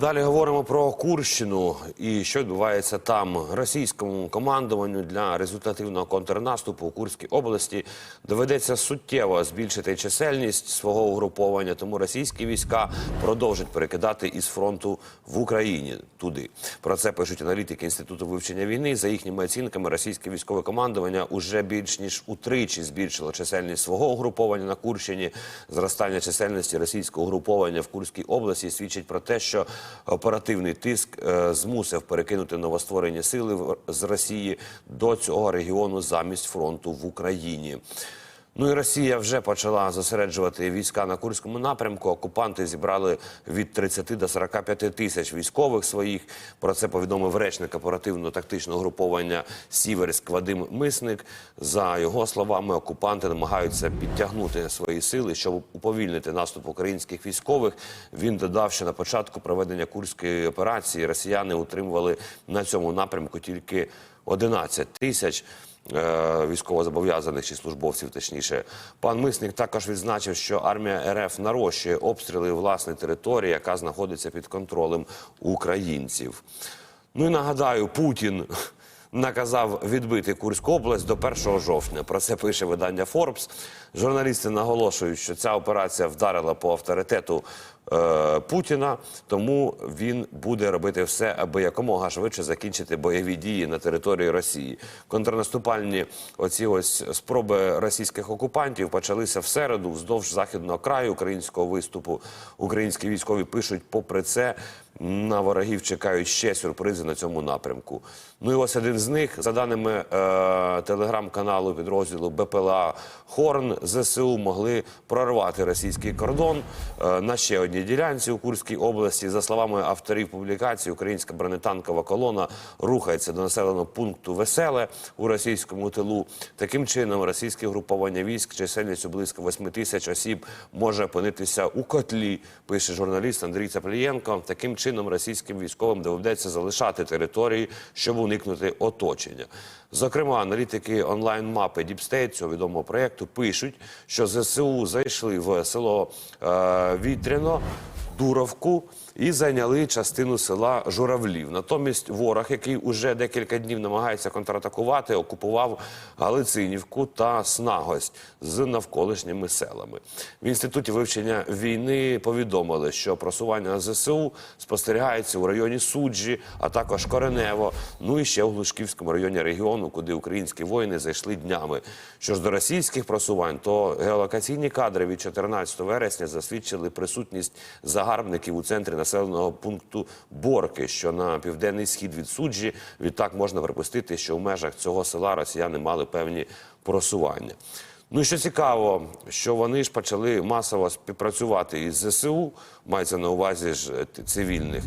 Далі говоримо про Курщину і що відбувається там. Російському командуванню для результативного контрнаступу у Курській області доведеться суттєво збільшити чисельність свого угруповання, тому російські війська продовжать перекидати із фронту в Україні туди. Про це пишуть аналітики інституту вивчення війни. За їхніми оцінками, російське військове командування уже більш ніж утричі збільшило чисельність свого угруповання на Курщині. Зростання чисельності російського угруповання в Курській області свідчить про те, що оперативний тиск е, змусив перекинути новостворені сили з Росії до цього регіону замість фронту в Україні. Ну і Росія вже почала зосереджувати війська на Курському напрямку. Окупанти зібрали від 30 до 45 тисяч військових своїх. Про це повідомив речник оперативно-тактичного груповання Сіверськ Вадим Мисник. За його словами, окупанти намагаються підтягнути свої сили, щоб уповільнити наступ українських військових. Він додав, що на початку проведення курської операції росіяни утримували на цьому напрямку тільки 11 тисяч військовозобов'язаних чи службовців, точніше. Пан Мисник також відзначив, що армія РФ нарощує обстріли власної території, яка знаходиться під контролем українців. Ну і нагадаю, Путін наказав відбити Курську область до 1 жовтня. Про це пише видання Forbes. Журналісти наголошують, що ця операція вдарила по авторитету е, Путіна, тому він буде робити все, аби якомога швидше закінчити бойові дії на території Росії. Контрнаступальні оці ось спроби російських окупантів почалися в середу вздовж західного краю українського виступу. Українські військові пишуть, попри це. На ворогів чекають ще сюрпризи на цьому напрямку. Ну і ось один з них, за даними е, телеграм-каналу підрозділу БПЛА Хорн, ЗСУ могли прорвати російський кордон е, на ще одній ділянці у Курській області. За словами авторів публікації, українська бронетанкова колона рухається до населеного пункту Веселе у російському тилу. Таким чином, російське груповання військ чисельністю близько 8 тисяч осіб може опинитися у котлі. Пише журналіст Андрій Цаплієнко. Таким чином, російським військовим доведеться залишати території, щоб уникнути оточення. Зокрема, аналітики онлайн-мапи Діпстейт цього відомого проєкту пишуть, що ЗСУ зайшли в село е, Вітряно. Дуровку і зайняли частину села Журавлів. Натомість ворог, який уже декілька днів намагається контратакувати, окупував Галицинівку та Снагость з навколишніми селами. В інституті вивчення війни повідомили, що просування ЗСУ спостерігається у районі Суджі, а також Коренево. Ну і ще у Глушківському районі регіону, куди українські воїни зайшли днями. Що ж до російських просувань, то геолокаційні кадри від 14 вересня засвідчили присутність загарбників у центрі населеного пункту Борки, що на південний схід від суджі. Відтак можна припустити, що в межах цього села росіяни мали певні просування. Ну і що цікаво, що вони ж почали масово співпрацювати із ЗСУ, мається на увазі ж е, цивільних.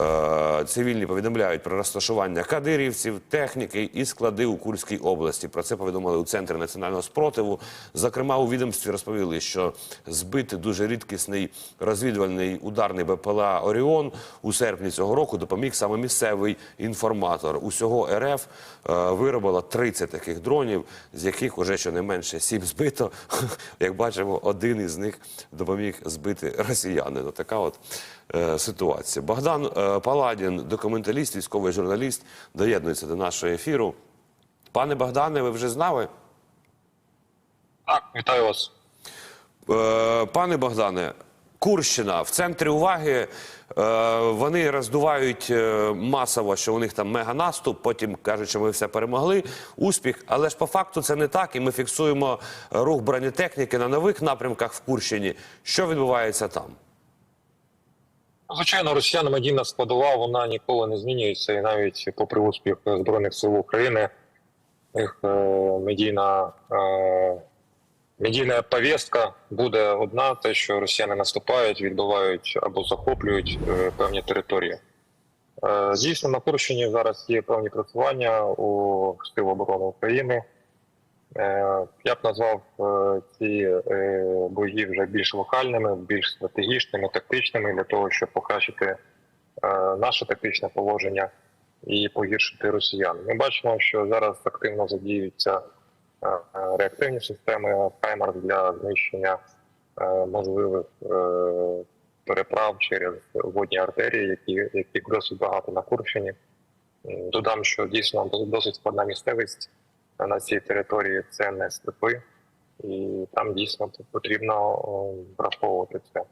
Е, цивільні повідомляють про розташування кадирівців, техніки і склади у Курській області. Про це повідомили у центрі національного спротиву. Зокрема, у відомстві розповіли, що збити дуже рідкісний розвідувальний ударний БПЛА Оріон у серпні цього року допоміг саме місцевий інформатор. Усього РФ е, виробила 30 таких дронів, з яких уже щонайменше 7 збито. Як бачимо, один із них допоміг збити росіяни. Ну, така от е, ситуація. Богдан е, Паладін, документаліст, військовий журналіст, доєднується до нашого ефіру. Пане Богдане, ви вже знали? Так, вітаю вас. Е, Пане Богдане, Курщина в центрі уваги. Е, Вони роздувають е, масово, що у них там меганаступ, потім кажуть, що ми все перемогли. Успіх, але ж по факту це не так, і ми фіксуємо рух бронетехніки на нових напрямках в Курщині. Що відбувається там? Звичайно, росіян медійна складова вона ніколи не змінюється, і навіть попри успіх збройних сил України, їх е, медійна, е, медійна повістка буде одна: те, що росіяни наступають, відбивають або захоплюють е, певні території. Е, дійсно, на Курщині зараз є певні просування у Сил оборони України. Е, Я б назвав е, ці е, бої вже більш локальними, більш стратегічними, тактичними для того, щоб покращити е, наше тактичне положення і погіршити росіян. Ми бачимо, що зараз активно задіюються е, е, реактивні системи Хаймарс для знищення е, можливих е, переправ через водні артерії, які, яких досить багато на Курщині. Додам, що дійсно досить складна місцевість на цій території це не степи, і там дійсно потрібно враховувати це.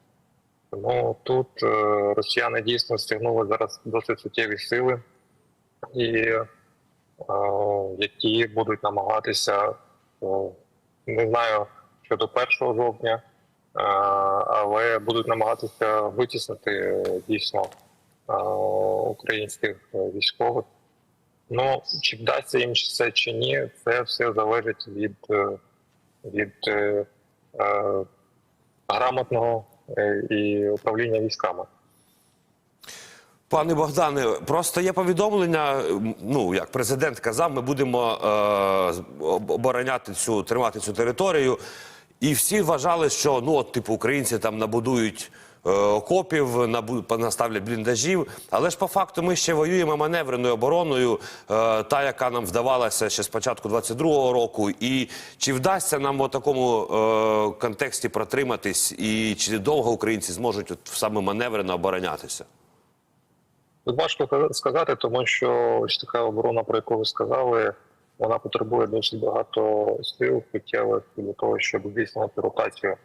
Тому тут е, росіяни дійсно стягнули зараз досить суттєві сили, і які будуть намагатися, не знаю щодо 1 жовтня, але будуть намагатися витіснити дійсно українських військових. Ну, чи вдасться їм це чи ні, це все залежить від, від е, е, грамотного е, і управління військами. Пане Богдане, просто є повідомлення. Ну як президент казав, ми будемо е, обороняти цю тримати цю територію. І всі вважали, що ну от типу українці там набудують е, окопів, набу- наставлять бліндажів. Але ж по факту ми ще воюємо маневреною обороною, е, та яка нам вдавалася ще з початку 22-го року. І чи вдасться нам у такому е, контексті протриматись, і чи довго українці зможуть от саме маневрено оборонятися? Тут важко сказати, тому що ось така оборона, про яку ви сказали, вона потребує досить багато сил суттєвих для того, щоб здійснювати ротацію,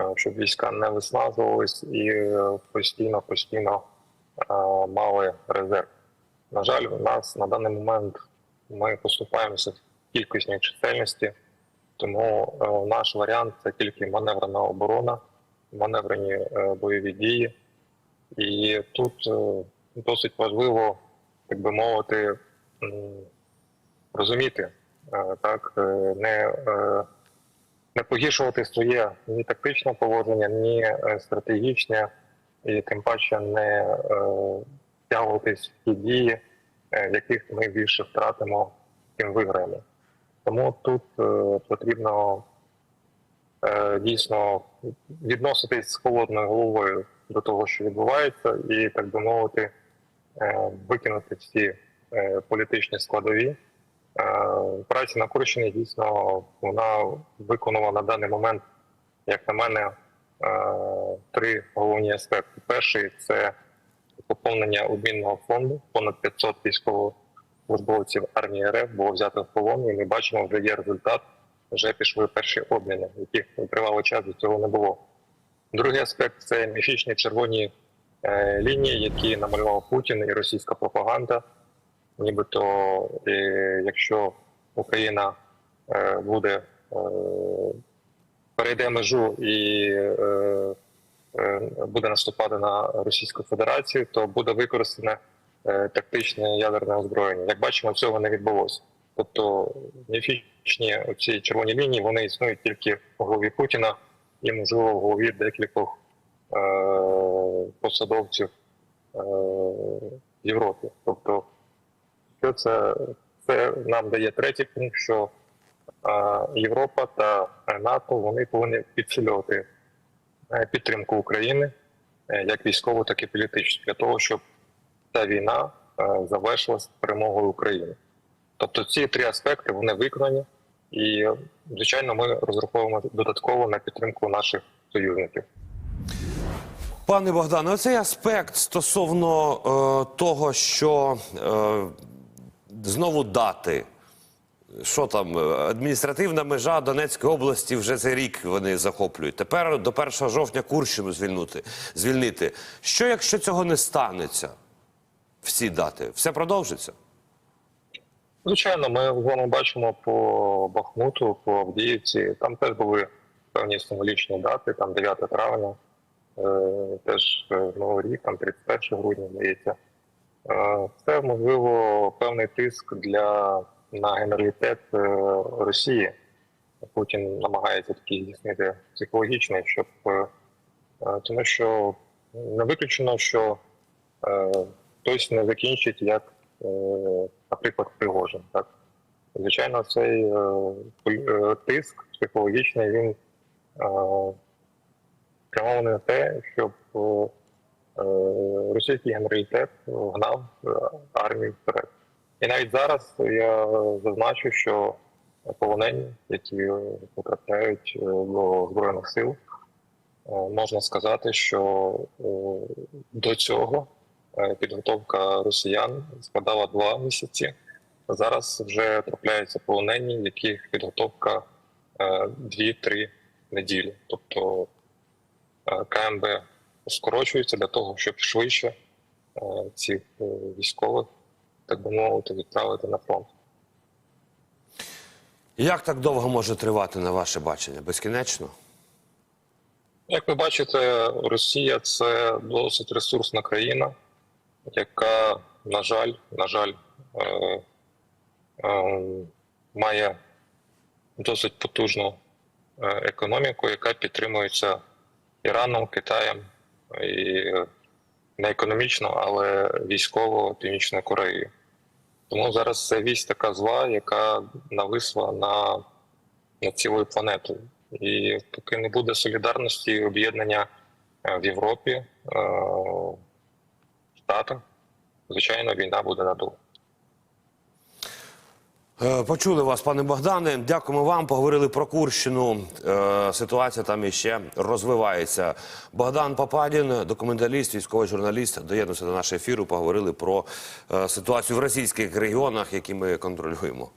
е, щоб війська не виснажувались і постійно постійно е, мали резерв. На жаль, у нас на даний момент ми поступаємося в кількісній чисельності, тому е, наш варіант це тільки маневрена оборона, маневрені е, бойові дії. І тут е, досить важливо, так би мовити, розуміти, е, так, е, не, е, не погіршувати своє ні тактичне положення, ні стратегічне, і тим паче не втягуватись в ті дії, в яких ми більше втратимо, тим виграємо. Тому тут потрібно дійсно відноситись з холодною головою до того, що відбувається, і так би мовити, викинути всі е, політичні складові. Е, Праця на Курщині дійсно вона виконала на даний момент, як на мене, е, три головні аспекти. Перший це поповнення обмінного фонду. Понад 500 військовослужбовців армії РФ було взято в полон, і ми бачимо, вже є результат. Вже пішли перші обміни, яких тривалий час до цього не було. Другий аспект це міфічні червоні е, лінії, які намалював Путін і російська пропаганда. Нібито, е, якщо Україна е, буде е, перейде межу і е, е, буде наступати на Російську Федерацію, то буде використане е, тактичне ядерне озброєння. Як бачимо, цього не відбулося. Тобто міфічні ці червоні лінії вони існують тільки в голові Путіна і можливо в голові декількох е, посадовців е, Європи. Тобто, що це, це нам дає третій пункт, що е, Європа та НАТО вони повинні підсилювати е, підтримку України е, як військову, так і політичну, для того, щоб ця війна е, завершилась перемогою України. Тобто ці три аспекти вони виконані, і звичайно, ми розраховуємо додатково на підтримку наших союзників. Пане Богдане, оцей аспект стосовно е, того, що е, знову дати. Що там, е, адміністративна межа Донецької області вже цей рік вони захоплюють. Тепер до 1 жовтня Курщину звільнити. звільнити. Що якщо цього не станеться? Всі дати? Все продовжиться? Звичайно, ми вами бачимо по Бахмуту, по Авдіївці. Там теж були певні символічні дати, там 9 травня, теж е, Новий рік, там 31 грудня, здається. Е, Це можливо певний тиск для на генералітет е, Росії. Путін намагається такий здійснити психологічний, щоб е, е, тому що не виключено, що е, хтось не закінчить як, е, наприклад, Пригожин. Так? Звичайно, цей е, е, тиск психологічний він е, спрямований на те, щоб е, російський генералітет гнав е, армію вперед. І навіть зараз я зазначу, що полонені, які е, потрапляють до збройних сил, можна сказати, що до цього підготовка росіян складала два місяці. Зараз вже трапляються полонені, яких підготовка е, 2-3 неділі. Тобто КМБ скорочується для того, щоб швидше е, цих е, військових, так би мовити, відправити на фронт. Як так довго може тривати на ваше бачення? Безкінечно? Як ви бачите, Росія це досить ресурсна країна, яка, на жаль, на жаль, е, е, має досить потужну е, економіку, яка підтримується Іраном, Китаєм і е, не економічно, але військово Північною Кореєю. Тому зараз це вісь така зла, яка нависла на, на цілою планетою. І поки не буде солідарності і об'єднання е, в Європі, е, в Штатах, звичайно, війна буде надовго. Е, Почули вас, пане Богдане. Дякуємо вам. Поговорили про Курщину. Е, Ситуація там іще розвивається. Богдан Пападін, документаліст, військовий журналіст, доєднувся до нашого ефіру. Поговорили про е, ситуацію в російських регіонах, які ми контролюємо.